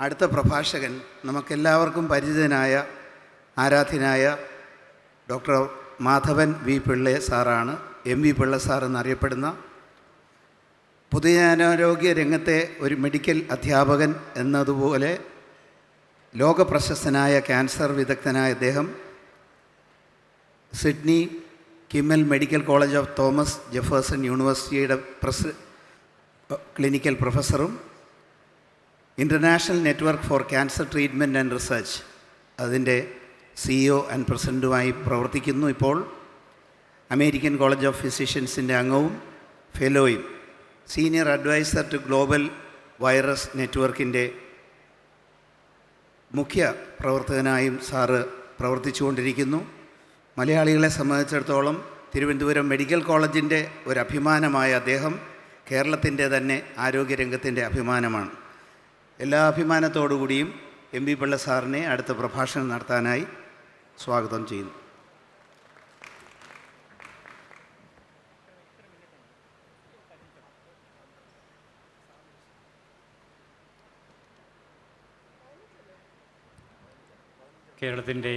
അടുത്ത പ്രഭാഷകൻ നമുക്കെല്ലാവർക്കും പരിചിതനായ ആരാധ്യനായ ഡോക്ടർ മാധവൻ വി പിള്ളെ സാറാണ്. എം വി പിള്ള സാർ എന്നറിയപ്പെടുന്ന പൊതുജനാരോഗ്യ രംഗത്തെ ഒരു മെഡിക്കൽ അധ്യാപകൻ എന്നതുപോലെ ലോകപ്രശസ്തനായ ക്യാൻസർ വിദഗ്ധനായ അദ്ദേഹം Sidney Kimmel medical college of Thomas Jefferson യൂണിവേഴ്സിറ്റിയുടെ പ്രസ് clinical പ്രൊഫസറും international network for cancer treatment and research അതിന്റെ സിഇഒ ആൻഡ് പ്രസിഡന്റുമായി പ്രവർത്തിക്കുന്നു ഇപ്പോൾ. അമേരിക്കൻ കോളേജ് ഓഫ് ഫിസിഷ്യൻസിന്റെ അംഗവും ഫെലോയും senior advisor to global virus നെറ്റ്വർക്കിന്റെ മുഖ്യ പ്രവർത്തകനായും സാറ് പ്രവർത്തിച്ചുകൊണ്ടിരിക്കുന്നു. മലയാളികളെ സംബന്ധിച്ചിടത്തോളം തിരുവനന്തപുരം മെഡിക്കൽ കോളേജിന്റെ ഒരു അഭിമാനമായ അദ്ദേഹം കേരളത്തിന്റെ തന്നെ ആരോഗ്യരംഗത്തിന്റെ അഭിമാനമാണ്. എല്ലാ അഭിമാനത്തോടുകൂടിയും എം വി പിള്ള സാറിനെ അടുത്ത പ്രഭാഷണം നടത്താനായി സ്വാഗതം ചെയ്യുന്നു. കേരളത്തിന്റെ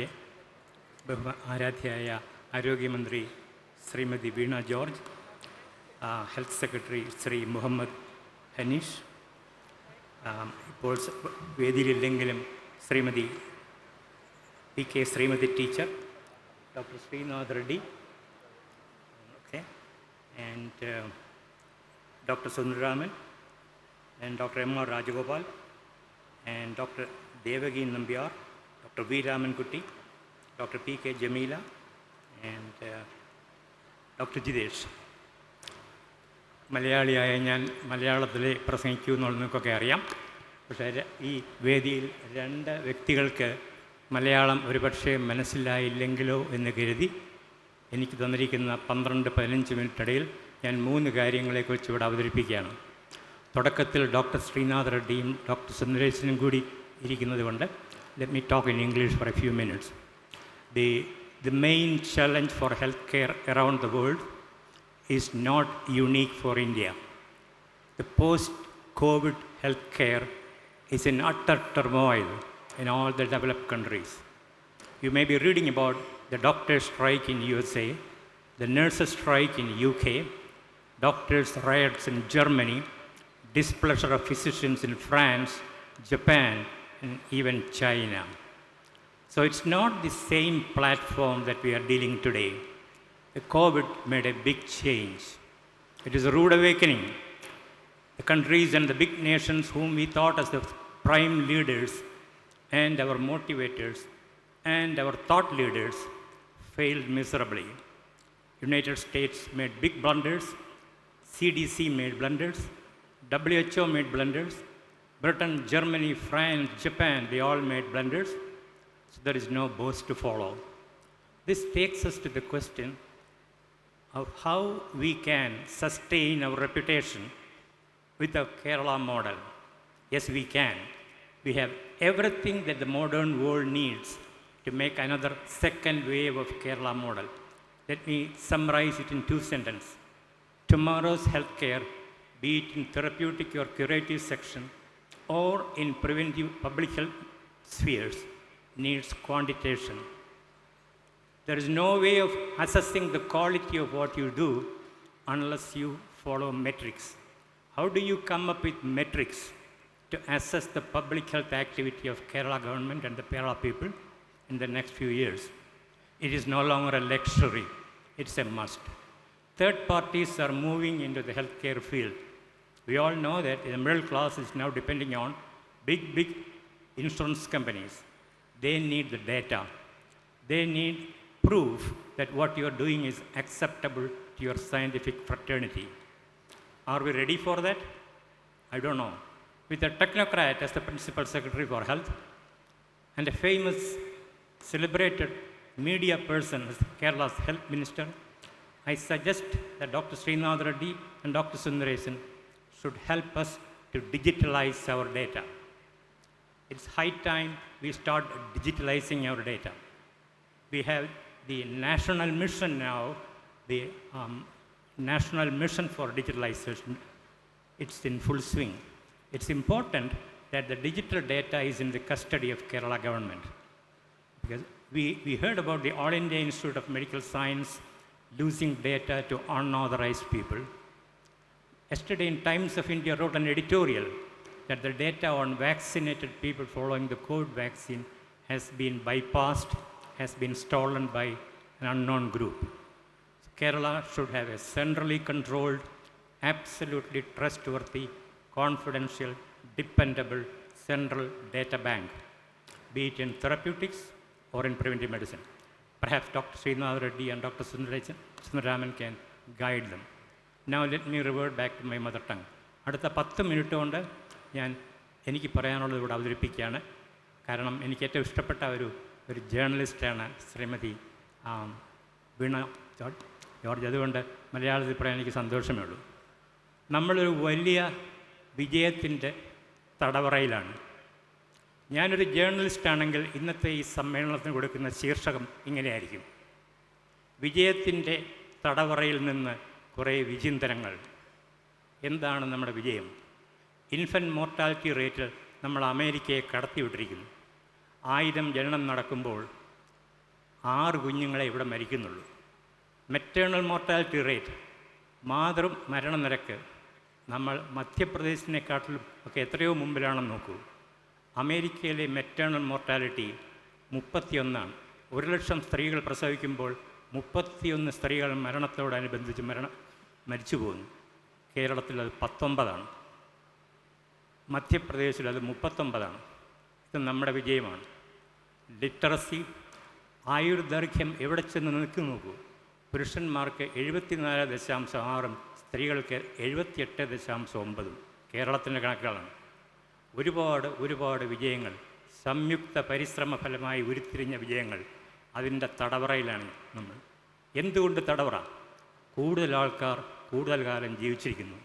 ബഹു ആരാധ്യയായ ആരോഗ്യമന്ത്രി Shrimati Veena George health secretary Shri Muhammad Hanish ഇപ്പോൾ വേദിയിലില്ലെങ്കിലും Shrimati P K Shrimati teacher doctor Srinath Reddy okay and doctor Sundararaman and doctor M R Rajagopal and doctor Devaki Nambiar doctor V Ramankutty doctor P K Jameela and doctor Dr. മലയാളിയായ ഞാൻ മലയാളത്തിൽ പ്രസംഗിക്കൂ എന്നുള്ളത് നിങ്ങൾക്കൊക്കെ അറിയാം. പക്ഷേ ഈ വേദിയിൽ രണ്ട് വ്യക്തികൾക്ക് മലയാളം ഒരുപക്ഷെ മനസ്സിലായില്ലെങ്കിലോ എന്ന് കരുതി എനിക്ക് തന്നിരിക്കുന്ന പന്ത്രണ്ട് പതിനഞ്ച് മിനിറ്റിടയിൽ ഞാൻ മൂന്ന് കാര്യങ്ങളെക്കുറിച്ച് ഇവിടെ അവതരിപ്പിക്കുകയാണ്. തുടക്കത്തിൽ ഡോക്ടർ ശ്രീനാഥ് റെഡ്ഡിയും ഡോക്ടർ സുന്ദരേശനും കൂടി ഇരിക്കുന്നത് കൊണ്ട് let me talk in English for a few minutes the the main challenge for health care around the world is not unique for India. The post COVID healthcare is in utter turmoil in all the developed countries. You may be reading about the doctors' strike in USA, the nurses' strike in UK, doctors' riots in Germany, displeasure of physicians in France, Japan, and even China. So it's not the same platform that we are dealing today. The COVID made a big change. It is a rude awakening. The countries and the big nations whom we thought as the prime leaders and our motivators and our thought leaders failed miserably. United States made big blunders, CDC made blunders, WHO made blunders, Britain, Germany, France, Japan, they all made blunders. So there is no boast to follow. This takes us to the question of how we can sustain our reputation with the Kerala model. Yes, we can. We have everything that the modern world needs to make another second wave of Kerala model. Let me summarize it in two sentences. Tomorrow's healthcare, be it in therapeutic or curative section or in preventive public health spheres, needs quantitation. There is no way of assessing the quality of what you do unless you follow metrics. How do you come up with metrics to assess the public health activity of Kerala government and the Kerala people in the next few years? It is no longer a luxury, it's a must. Third parties are moving into the healthcare field. We all know that the middle class is now depending on big, big insurance companies. They need the data. They need proof that what you are doing is acceptable to your scientific fraternity. Are we ready for that? I don't know. With a technocrat as the principal secretary for health and a famous, celebrated media person as Kerala's health minister, I suggest that Dr. Srinath Reddy and Dr. Sundaresan should help us to digitalize our data. It's high time we start digitalizing our data. We have the national mission now, the um, national mission for digitalization. It's in full swing. It's important that the digital data is in the custody of Kerala government. Because we, we heard about the All India Institute of Medical Science losing data to unauthorized people. Yesterday in Times of India wrote an editorial that the data on vaccinated people following the COVID vaccine has been bypassed, has been stolen by an unknown group. Kerala should have a centrally controlled, absolutely trustworthy, confidential, dependable central data bank, be it in therapeutics or in preventive medicine. Perhaps Dr. Srinath Reddy and Dr. Sundararaman can guide them. Now let me revert back to my mother tongue. അടുത്ത പത്ത് minute കൊണ്ട് ഞാൻ എനിക്ക് പറയാനുള്ളത് ഇവിടെ അവതരിപ്പിക്കുകയാണ് കാരണം എനിക്ക് ഏറ്റവും ഇഷ്ടപ്പെട്ട ഒരു ഒരു ജേർണലിസ്റ്റാണ് ശ്രീമതി വീണ ജോർജ്. ജോർജ് അതുകൊണ്ട് മലയാളത്തിൽ പറയാൻ എനിക്ക് സന്തോഷമേ ഉള്ളൂ. നമ്മളൊരു വലിയ വിജയത്തിന്റെ തടവറയിലാണ്. ഞാനൊരു ജേർണലിസ്റ്റാണെങ്കിൽ ഇന്നത്തെ ഈ സമ്മേളനത്തിന് കൊടുക്കുന്ന ശീർഷകം ഇങ്ങനെയായിരിക്കും. വിജയത്തിന്റെ തടവറയിൽ നിന്ന് കുറേ വിചിന്തനങ്ങൾ. എന്താണ് നമ്മുടെ വിജയം? ഇൻഫന്റ് മോർട്ടാലിറ്റി റേറ്റിൽ നമ്മൾ അമേരിക്കയെ കടത്തിവിട്ടിരിക്കുന്നു. ആയിരം ജനനം നടക്കുമ്പോൾ ആറ് കുഞ്ഞുങ്ങളെ ഇവിടെ മരിക്കുന്നുള്ളൂ. മെറ്റേണൽ മോർട്ടാലിറ്റി റേറ്റ് മാതൃ മരണനിരക്ക് നമ്മൾ മധ്യപ്രദേശിനെക്കാട്ടിലും ഒക്കെ എത്രയോ മുമ്പിലാണെന്ന് നോക്കൂ. അമേരിക്കയിലെ മെറ്റേണൽ മോർട്ടാലിറ്റി മുപ്പത്തിയൊന്നാണ്. ഒരു ലക്ഷം സ്ത്രീകൾ പ്രസവിക്കുമ്പോൾ മുപ്പത്തിയൊന്ന് സ്ത്രീകൾ മരണത്തോടനുബന്ധിച്ച് മരണ മരിച്ചു പോകുന്നു. കേരളത്തിൽ അത് പത്തൊമ്പതാണ്. മധ്യപ്രദേശിൽ അത് മുപ്പത്തൊമ്പതാണ്. ഇത് നമ്മുടെ വിജയമാണ്. ലിറ്ററസി ആയുർദൈർഘ്യം എവിടെ ചെന്ന് നിൽക്കുന്നു നോക്കൂ. പുരുഷന്മാർക്ക് എഴുപത്തിനാല് ദശാംശം ആറും സ്ത്രീകൾക്ക് എഴുപത്തിയെട്ട് ദശാംശം ഒമ്പതും കേരളത്തിന്റെ കണക്കുകളാണ്. ഒരുപാട് ഒരുപാട് വിജയങ്ങൾ സംയുക്ത പരിശ്രമ ഫലമായി ഉരുത്തിരിഞ്ഞ വിജയങ്ങൾ അതിന്റെ തടവറയിലാണ് നമ്മൾ. എന്തുകൊണ്ട് തടവറ? കൂടുതൽ ആൾക്കാർ കൂടുതൽ കാലം ജീവിച്ചിരിക്കുന്നു.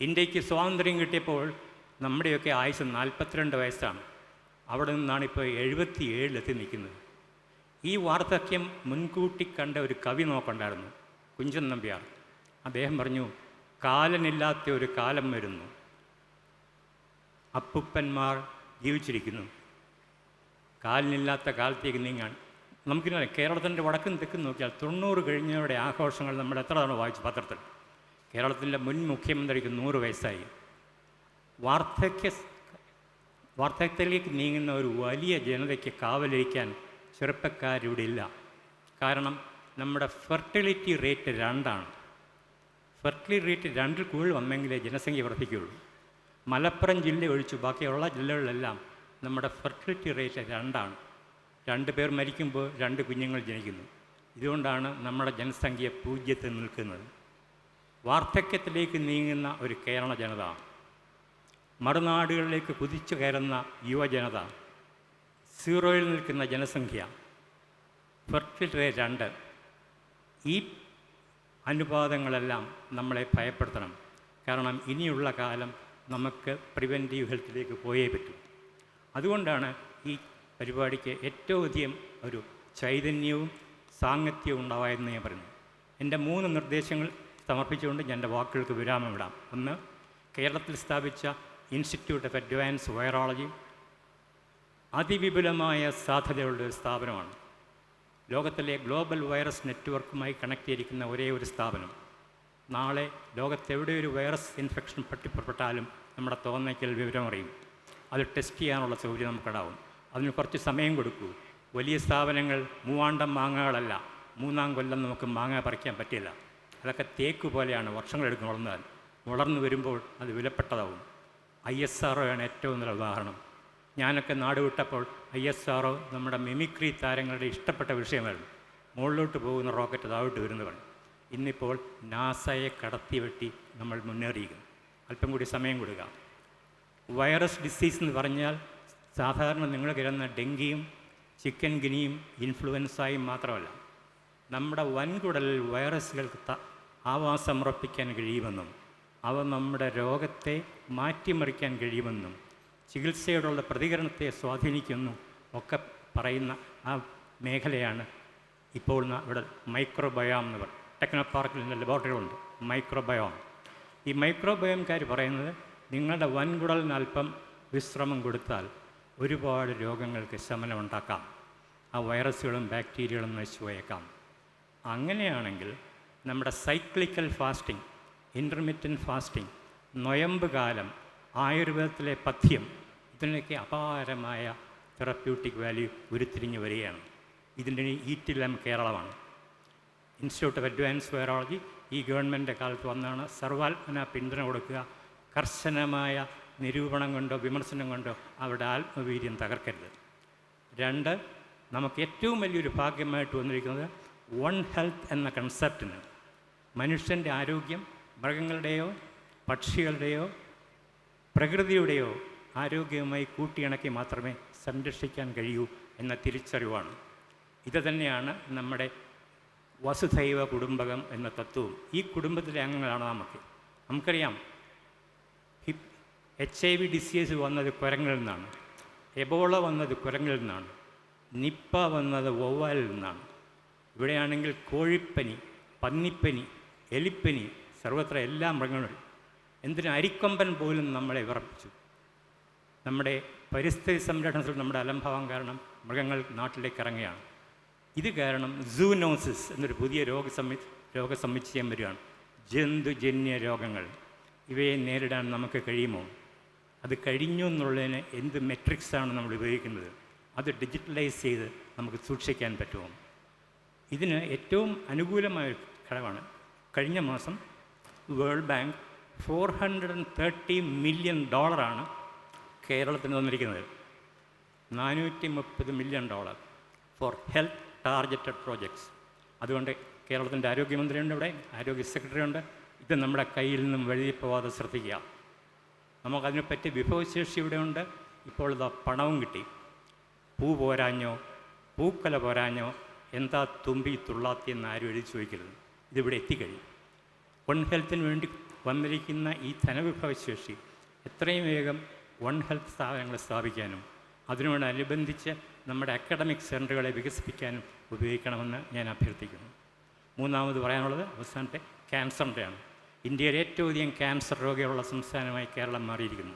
ഇന്ത്യയ്ക്ക് സ്വാതന്ത്ര്യം കിട്ടിയപ്പോൾ നമ്മുടെയൊക്കെ ആയുസ് നാൽപ്പത്തിരണ്ട് വയസ്സാണ്. അവിടെ നിന്നാണ് ഇപ്പോൾ എഴുപത്തി ഏഴിലെത്തി നിൽക്കുന്നത്. ഈ വാർദ്ധക്യം മുൻകൂട്ടി കണ്ട ഒരു കവി നോക്കണ്ടായിരുന്നു കുഞ്ചൻ നമ്പ്യാർ. അദ്ദേഹം പറഞ്ഞു കാലനില്ലാത്ത ഒരു കാലം വരുന്നു. അപ്പുപ്പന്മാർ ജീവിച്ചിരിക്കുന്നു. കാലിനില്ലാത്ത കാലത്തേക്ക് നീങ്ങാൻ നമുക്കിങ്ങനെ കേരളത്തിന്റെ വടക്കും തെക്കും നോക്കിയാൽ തൊണ്ണൂറ് കഴിഞ്ഞവരുടെ ആഘോഷങ്ങൾ നമ്മൾ എത്ര തവണ വായിച്ചു പത്രത്തിൽ? കേരളത്തിന്റെ മുൻ മുഖ്യമന്ത്രിക്ക് നൂറ് വയസ്സായി. വാർദ്ധക്യ വാർദ്ധക്യത്തിലേക്ക് നീങ്ങുന്ന ഒരു വലിയ ജനതയ്ക്ക് കാവലിരിക്കാൻ ചെറുപ്പക്കാരിവിടെ ഇല്ല കാരണം നമ്മുടെ ഫെർട്ടിലിറ്റി റേറ്റ് രണ്ടാണ്. ഫെർട്ടിലിറ്റി റേറ്റ് രണ്ടിൽ കൂടുതൽ വന്നെങ്കിലേ ജനസംഖ്യ വർദ്ധിക്കുകയുള്ളൂ. മലപ്പുറം ജില്ല ഒഴിച്ചു ബാക്കിയുള്ള ജില്ലകളിലെല്ലാം നമ്മുടെ ഫെർട്ടിലിറ്റി റേറ്റ് രണ്ടാണ്. രണ്ട് പേർ മരിക്കുമ്പോൾ രണ്ട് കുഞ്ഞുങ്ങൾ ജനിക്കുന്നു. ഇതുകൊണ്ടാണ് നമ്മുടെ ജനസംഖ്യ പൂജ്യത്തിൽ നിൽക്കുന്നത്. വാർദ്ധക്യത്തിലേക്ക് നീങ്ങുന്ന ഒരു കേരള ജനത മറുനാടുകളിലേക്ക് കുതിച്ചു കയറുന്ന യുവജനത സീറോയിൽ നിൽക്കുന്ന ജനസംഖ്യ ഫെർട്ടിലിറ്റി രണ്ട്. ഈ അനുപാതങ്ങളെല്ലാം നമ്മളെ ഭയപ്പെടുത്തണം. കാരണം ഇനിയുള്ള കാലം നമുക്ക് പ്രിവെന്റീവ് ഹെൽത്തിലേക്ക് പോയേ പറ്റൂ. അതുകൊണ്ടാണ് ഈ പരിപാടിക്ക് ഏറ്റവും അധികം ഒരു ചൈതന്യവും സാങ്കത്യവും ഉണ്ടാവായെന്ന് ഞാൻ പറയുന്നു. എന്റെ മൂന്ന് നിർദ്ദേശങ്ങൾ സമർപ്പിച്ചുകൊണ്ട് ഞാൻ എന്റെ വാക്കുകൾക്ക് വിരാമം ഇടാം. ഒന്ന് കേരളത്തിൽ സ്ഥാപിച്ച ഇൻസ്റ്റിറ്റ്യൂട്ട് ഓഫ് അഡ്വാൻസ് വൈറോളജി അതിവിപുലമായ സാധ്യതയുള്ള ഒരു സ്ഥാപനമാണ്. ലോകത്തിലെ ഗ്ലോബൽ വൈറസ് നെറ്റ്വർക്കുമായി കണക്ട് ചെയ്തിരിക്കുന്ന ഒരേ ഒരു സ്ഥാപനം. നാളെ ലോകത്തെവിടെ ഒരു വൈറസ് ഇൻഫെക്ഷൻ പട്ടിപ്പുറപ്പെട്ടാലും നമ്മുടെ തോന്നയ്ക്കൽ വിവരമറിയും അത് ടെസ്റ്റ് ചെയ്യാനുള്ള സൗകര്യം നമുക്കുണ്ടാവും. അതിന് കുറച്ച് സമയം കൊടുക്കൂ. വലിയ സ്ഥാപനങ്ങൾ മൂവാണ്ടം മാങ്ങകളല്ല മൂന്നാം കൊല്ലം നമുക്ക് മാങ്ങ പറിക്കാൻ പറ്റില്ല. അതൊക്കെ തേക്ക് പോലെയാണ് വർഷങ്ങളെടുക്കും വളർന്നാൽ വളർന്നു വരുമ്പോൾ അത് വിലപ്പെട്ടതാവും. ഐ എസ് ആർ ആണ് ഏറ്റവും നല്ല ഉദാഹരണം. ഞാനൊക്കെ നാട് വിട്ടപ്പോൾ ഐ എസ് ആർ ഒ നമ്മുടെ മിമിക്രി താരങ്ങളുടെ ഇഷ്ടപ്പെട്ട വിഷയമായിരുന്നു. മുകളിലോട്ട് പോകുന്ന റോക്കറ്റ് താഴോട്ട് വരുന്നതാണ്. ഇന്നിപ്പോൾ നാസയെ കടത്തി വെട്ടി നമ്മൾ മുന്നേറിയിരിക്കുന്നു. അല്പം കൂടി സമയം കൊടുക്കുക വൈറസ് ഡിസീസ് എന്ന് പറഞ്ഞാൽ സാധാരണ നിങ്ങൾ കിടന്ന ഡെങ്കിയും ചിക്കൻ ഗിനിയും ഇൻഫ്ലുവൻസായും മാത്രമല്ല നമ്മുടെ വൻകുടലിൽ വൈറസുകൾക്ക് ആവാസം ആവാസമുറപ്പിക്കാൻ കഴിയുമെന്നും അവ നമ്മുടെ രോഗത്തെ മാറ്റിമറിക്കാൻ കഴിയുമെന്നും ചികിത്സയോടുള്ള പ്രതികരണത്തെ സ്വാധീനിക്കുന്നു ഒക്കെ പറയുന്ന ആ മേഖലയാണ് ഇപ്പോൾ ഇവിടെ മൈക്രോബയോം എന്ന് പറയും. ടെക്നോ പാർക്കിൽ ഉണ്ട് മൈക്രോബയോം. ഈ മൈക്രോബയോംകാർ പറയുന്നത് നിങ്ങളുടെ വൻകുടലിന് അല്പം വിശ്രമം കൊടുത്താൽ ഒരുപാട് രോഗങ്ങൾക്ക് ശമനമുണ്ടാക്കാം ആ വൈറസുകളും ബാക്ടീരിയകളും നശിച്ചു പോയേക്കാം അങ്ങനെയാണെങ്കിൽ നമ്മുടെ സൈക്ലിക്കൽ ഫാസ്റ്റിംഗ് ഇന്റർമീഡിയൻ ഫാസ്റ്റിംഗ് നൊയമ്പ് കാലം ആയുർവേദത്തിലെ പഥ്യം ഇതിനൊക്കെ അപാരമായ തെറപ്യൂട്ടിക് വാല്യൂ ഉരുത്തിരിഞ്ഞ് വരികയാണ്. ഇതിന്റെ ഈറ്റിലം കേരളമാണ്. ഇൻസ്റ്റിറ്റ്യൂട്ട് ഓഫ് അഡ്വാൻസ് വൈറോളജി ഈ ഗവൺമെന്റിന്റെ കാലത്ത് വന്നാണ് സർവാത്മന പിന്തുണ കൊടുക്കുക. കർശനമായ നിരൂപണം കൊണ്ടോ വിമർശനം കൊണ്ടോ അവരുടെ ആത്മവീര്യം തകർക്കരുത്. രണ്ട് നമുക്ക് ഏറ്റവും വലിയൊരു ഭാഗ്യമായിട്ട് വന്നിരിക്കുന്നത് വൺ ഹെൽത്ത് എന്ന കൺസെപ്റ്റിന് മനുഷ്യന്റെ ആരോഗ്യം മൃഗങ്ങളുടെയോ പക്ഷികളുടെയോ പ്രകൃതിയുടെയോ ആരോഗ്യവുമായി കൂട്ടിയിണക്കി മാത്രമേ സംരക്ഷിക്കാൻ കഴിയൂ എന്ന തിരിച്ചറിവാണ്. ഇത് തന്നെയാണ് നമ്മുടെ വസുധൈവ കുടുംബകം എന്ന തത്വവും. ഈ കുടുംബത്തിലെ അംഗങ്ങളാണ് നമുക്ക്. നമുക്കറിയാം ഹിപ് എച്ച് ഐ വി ഡിസീസ് വന്നത് കുരങ്ങളിൽ നിന്നാണ്. എബോള വന്നത് കുരങ്ങളിൽ നിന്നാണ്. നിപ്പ വന്നത് വവ്വാലിൽ നിന്നാണ്. ഇവിടെയാണെങ്കിൽ കോഴിപ്പനി പന്നിപ്പനി എലിപ്പനി സർവത്ര എല്ലാ മൃഗങ്ങളും എന്തിന് അരിക്കൊമ്പൻ പോലും നമ്മളെ വിറപ്പിച്ചു. നമ്മുടെ പരിസ്ഥിതി സംരക്ഷണത്തിൽ നമ്മുടെ അലംഭാവം കാരണം മൃഗങ്ങൾ നാട്ടിലേക്ക് ഇറങ്ങുകയാണ്. ഇത് കാരണം സൂനോസിസ് എന്നൊരു പുതിയ രോഗസമ്മി രോഗസമ്മിച്ചയം വരികയാണ്. ജന്തുജന്യ രോഗങ്ങൾ. ഇവയെ നേരിടാൻ നമുക്ക് കഴിയുമോ? അത് കഴിഞ്ഞു എന്നുള്ളതിന് എന്ത് മെട്രിക്സാണ് നമ്മൾ ഉപയോഗിക്കുന്നത്? അത് ഡിജിറ്റലൈസ് ചെയ്ത് നമുക്ക് സൂക്ഷിക്കാൻ പറ്റുമോ? ഇതിന് ഏറ്റവും അനുകൂലമായ ഘടകമാണ് കഴിഞ്ഞ മാസം world bank four hundred and thirty million ഡോളറാണ് കേരളത്തിന് തന്നിരിക്കുന്നത് നാനൂറ്റി മുപ്പത് million dollar for health targeted projects അതുകൊണ്ട് കേരളത്തിന്റെ ആരോഗ്യമന്ത്രിയുണ്ട് ഇവിടെ ആരോഗ്യ സെക്രട്ടറി ഉണ്ട് ഇത് നമ്മുടെ കയ്യിൽ നിന്നും വഴുതി പോവാതെ ശ്രദ്ധിക്കുക. നമുക്കതിനെപ്പറ്റി വിഭവശേഷി ഇവിടെ ഉണ്ട് ഇപ്പോൾ ഇതാ പണവും കിട്ടി. പൂ പോരാഞ്ഞോ പൂക്കല പോരാഞ്ഞോ എന്താ തുമ്പി തുള്ളാത്തി എന്ന് ആരും എഴുതി ചോദിക്കരുത്. ഇതിവിടെ എത്തിക്കഴിയും വൺ ഹെൽത്തിന് വേണ്ടി വന്നിരിക്കുന്ന ഈ ധനവിഭവശേഷി എത്രയും വേഗം വൺ ഹെൽത്ത് സ്ഥാപനങ്ങൾ സ്ഥാപിക്കാനും അതിനോടനുബന്ധിച്ച് നമ്മുടെ അക്കാഡമിക് സെന്ററുകളെ വികസിപ്പിക്കാനും ഉപയോഗിക്കണമെന്ന് ഞാൻ അഭ്യർത്ഥിക്കുന്നു. മൂന്നാമത് പറയാനുള്ളത് അവസാനത്തെ ക്യാൻസറിന്റെയാണ്. ഇന്ത്യയിൽ ഏറ്റവും അധികം ക്യാൻസർ രോഗികളുള്ള സംസ്ഥാനമായി കേരളം മാറിയിരിക്കുന്നു.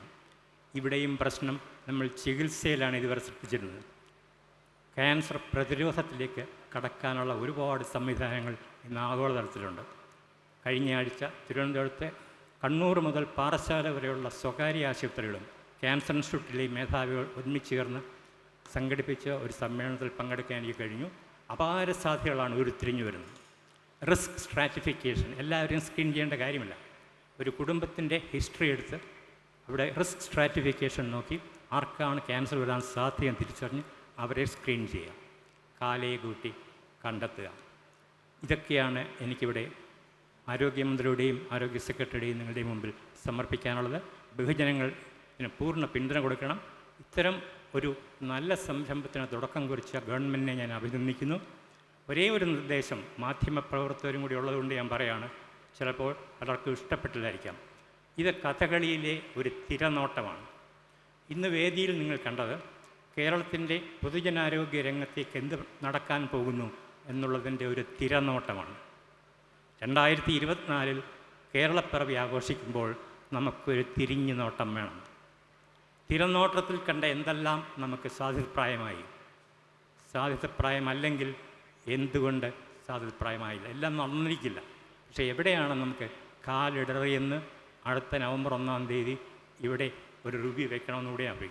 ഇവിടെയും പ്രശ്നം നമ്മൾ ചികിത്സയിലാണ് ഇതുവരെ സൃഷ്ടിച്ചിരുന്നത്. ക്യാൻസർ പ്രതിരോധത്തിലേക്ക് കടക്കാനുള്ള ഒരുപാട് സംവിധാനങ്ങൾ ഇന്ന് ആഗോളതലത്തിലുണ്ട്. കഴിഞ്ഞ ആഴ്ച തിരുവനന്തപുരത്തെ കണ്ണൂർ മുതൽ പാറശാല വരെയുള്ള സ്വകാര്യ ആശുപത്രികളും ക്യാൻസർ ഇൻസ്റ്റിറ്റ്യൂട്ടിലെ മേധാവികൾ ഒരുമിച്ച് ചേർന്ന് സംഘടിപ്പിച്ച ഒരു സമ്മേളനത്തിൽ പങ്കെടുക്കാൻ എനിക്ക് കഴിഞ്ഞു. അപാര സാധ്യതകളാണ് ഉരുത്തിരിഞ്ഞു വരുന്നത്. റിസ്ക് സ്ട്രാറ്റിഫിക്കേഷൻ എല്ലാവരെയും സ്ക്രീൻ ചെയ്യേണ്ട കാര്യമില്ല. ഒരു കുടുംബത്തിന്റെ ഹിസ്റ്ററി എടുത്ത് അവിടെ റിസ്ക് സ്ട്രാറ്റിഫിക്കേഷൻ നോക്കി ആർക്കാണ് ക്യാൻസർ വരാൻ സാധ്യത തിരിച്ചറിഞ്ഞ് അവരെ സ്ക്രീൻ ചെയ്യുക കാലയെ കൂട്ടി കണ്ടെത്തുക. ഇതൊക്കെയാണ് എനിക്കിവിടെ ആരോഗ്യമന്ത്രിയുടെയും ആരോഗ്യ സെക്രട്ടറിയുടെയും നിങ്ങളുടെ മുമ്പിൽ സമർപ്പിക്കാനുള്ളത് ബഹുജനങ്ങൾ ഇതിന് പൂർണ പിന്തുണ കൊടുക്കണം. ഇത്തരം ഒരു നല്ല സംരംഭത്തിന് തുടക്കം കുറിച്ച ഗവൺമെന്റിനെ ഞാൻ അഭിനന്ദിക്കുന്നു. ഒരേ ഒരു നിർദ്ദേശം മാധ്യമപ്രവർത്തകരും കൂടി ഉള്ളതുകൊണ്ട് ഞാൻ പറയാണ് ചിലപ്പോൾ പലർക്കും ഇഷ്ടപ്പെട്ടില്ലായിരിക്കാം. ഇത് കഥകളിയിലെ ഒരു തിരനോട്ടമാണ്. ഇന്ന് വേദിയിൽ നിങ്ങൾ കണ്ടത് കേരളത്തിന്റെ പൊതുജനാരോഗ്യ രംഗത്തേക്ക് എന്ത് നടക്കാൻ പോകുന്നു എന്നുള്ളതിന്റെ ഒരു തിരനോട്ടമാണ്. രണ്ടായിരത്തി ഇരുപത്തിനാലിൽ കേരളപ്പിറവി ആഘോഷിക്കുമ്പോൾ നമുക്കൊരു തിരിഞ്ഞു നോട്ടം വേണം. തിരനോട്ടത്തിൽ കണ്ട എന്തെല്ലാം നമുക്ക് സാധ്യതപ്രായമായി സാധ്യതപ്രായമല്ലെങ്കിൽ എന്തുകൊണ്ട് സാധ്യതപ്രായമായില്ല എല്ലാം നടന്നിരിക്കില്ല. പക്ഷേ എവിടെയാണ് നമുക്ക് കാലിടറിയെന്ന് അടുത്ത നവംബർ ഒന്നാം തീയതി ഇവിടെ ഒരു റിവ്യൂ വെക്കണമെന്ന് കൂടി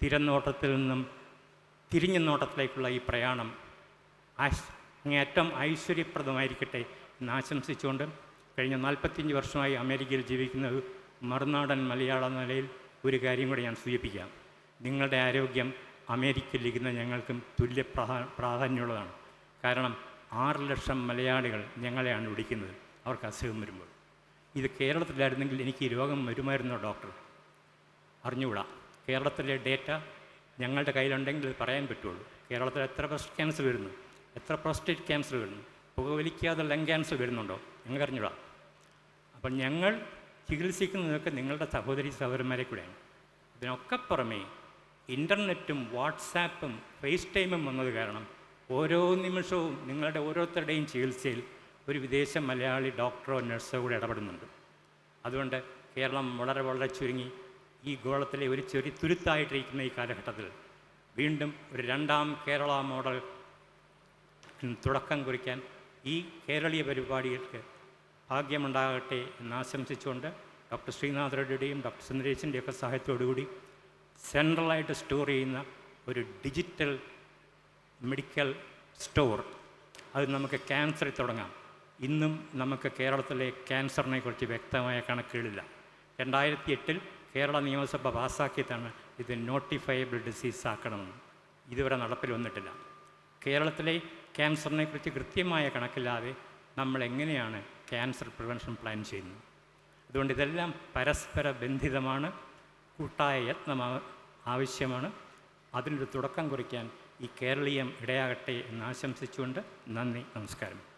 തിരനോട്ടത്തിൽ നിന്നും തിരിഞ്ഞ നോട്ടത്തിലേക്കുള്ള ഈ പ്രയാണം അങ്ങേറ്റം ഐശ്വര്യപ്രദമായിരിക്കട്ടെ ആശംസിച്ചുകൊണ്ട് കഴിഞ്ഞ നാൽപ്പത്തിയഞ്ച് വർഷമായി അമേരിക്കയിൽ ജീവിക്കുന്ന ഒരു മറുനാടൻ മലയാള നിലയിൽ ഒരു കാര്യം കൂടെ ഞാൻ സൂചിപ്പിക്കാം. നിങ്ങളുടെ ആരോഗ്യം അമേരിക്കയിലിരിക്കുന്ന ഞങ്ങൾക്കും തുല്യ പ്രാധാ പ്രാധാന്യമുള്ളതാണ്. കാരണം ആറ് ലക്ഷം മലയാളികൾ ഞങ്ങളെയാണ് വിളിക്കുന്നത്. അവർക്ക് അസുഖം വരുമ്പോൾ. ഇത് കേരളത്തിലായിരുന്നെങ്കിൽ എനിക്ക് ഈ രോഗം വരുമായിരുന്നോ ഡോക്ടർ? അറിഞ്ഞുകൂടാ. കേരളത്തിലെ ഡേറ്റ ഞങ്ങളുടെ കയ്യിലുണ്ടെങ്കിൽ പറയാൻ പറ്റുള്ളൂ. കേരളത്തിൽ എത്ര ബ്രസ്റ്റ് ക്യാൻസർ വരുന്നു? എത്ര പ്രോസ്റ്റേറ്റ് ക്യാൻസർ വരുന്നു? പുകവലിക്കാതെ ലങ് ക്യാൻസർ വരുന്നുണ്ടോ? ഞങ്ങൾക്ക് അറിഞ്ഞൂടാ അപ്പം ഞങ്ങൾ ചികിത്സിക്കുന്നതൊക്കെ നിങ്ങളുടെ സഹോദരി സഹോദരന്മാരെ കൂടെയാണ്. ഇതിനൊക്കെ പുറമേ ഇന്റർനെറ്റും വാട്സാപ്പും ഫേസ് ടൈമും വന്നത് കാരണം ഓരോ നിമിഷവും നിങ്ങളുടെ ഓരോരുത്തരുടെയും ചികിത്സയിൽ ഒരു വിദേശ മലയാളി ഡോക്ടറോ നഴ്സോ കൂടെ ഇടപെടുന്നുണ്ട്. അതുകൊണ്ട് കേരളം വളരെ വളരെ ചുരുങ്ങി ഈ ഗോളത്തിലെ ഒരു ചെറിയ തുരുത്തായിട്ടിരിക്കുന്ന ഈ കാലഘട്ടത്തിൽ വീണ്ടും ഒരു രണ്ടാം കേരള മോഡൽ തുടക്കം കുറിക്കാൻ ഈ കേരളീയ പരിപാടികൾക്ക് ഭാഗ്യമുണ്ടാകട്ടെ എന്ന് ആശംസിച്ചുകൊണ്ട് ഡോക്ടർ ശ്രീനാഥ് റെഡ്ഡിയുടെയും ഡോക്ടർ സുന്ദരേശിന്റെയൊക്കെ സഹായത്തോടുകൂടി സെൻട്രലായിട്ട് സ്റ്റോർ ചെയ്യുന്ന ഒരു ഡിജിറ്റൽ മെഡിക്കൽ സ്റ്റോർ. അത് നമുക്ക് ക്യാൻസറിൽ തുടങ്ങാം. ഇന്നും നമുക്ക് കേരളത്തിലെ ക്യാൻസറിനെ കുറിച്ച് വ്യക്തമായ കണക്കുകളില്ല. രണ്ടായിരത്തി എട്ടിൽ കേരള നിയമസഭ പാസ്സാക്കിയതാണ് ഇത് നോട്ടിഫയബിൾ ഡിസീസ് ആക്കണമെന്ന് ഇതുവരെ നടപ്പിൽ വന്നിട്ടില്ല. കേരളത്തിലെ ക്യാൻസറിനെ കുറിച്ച് കൃത്യമായ കണക്കില്ലാതെ നമ്മൾ എങ്ങനെയാണ് ക്യാൻസർ പ്രിവെൻഷൻ പ്ലാൻ ചെയ്യുന്നത്? അതുകൊണ്ട് ഇതെല്ലാം പരസ്പര ബന്ധിതമാണ്. കൂട്ടായ യത്നം ആവശ്യമാണ്. അതിനൊരു തുടക്കം കുറിക്കാൻ ഈ കേരളീയം ഇടയാകട്ടെ എന്ന് ആശംസിച്ചുകൊണ്ട് നന്ദി നമസ്കാരം.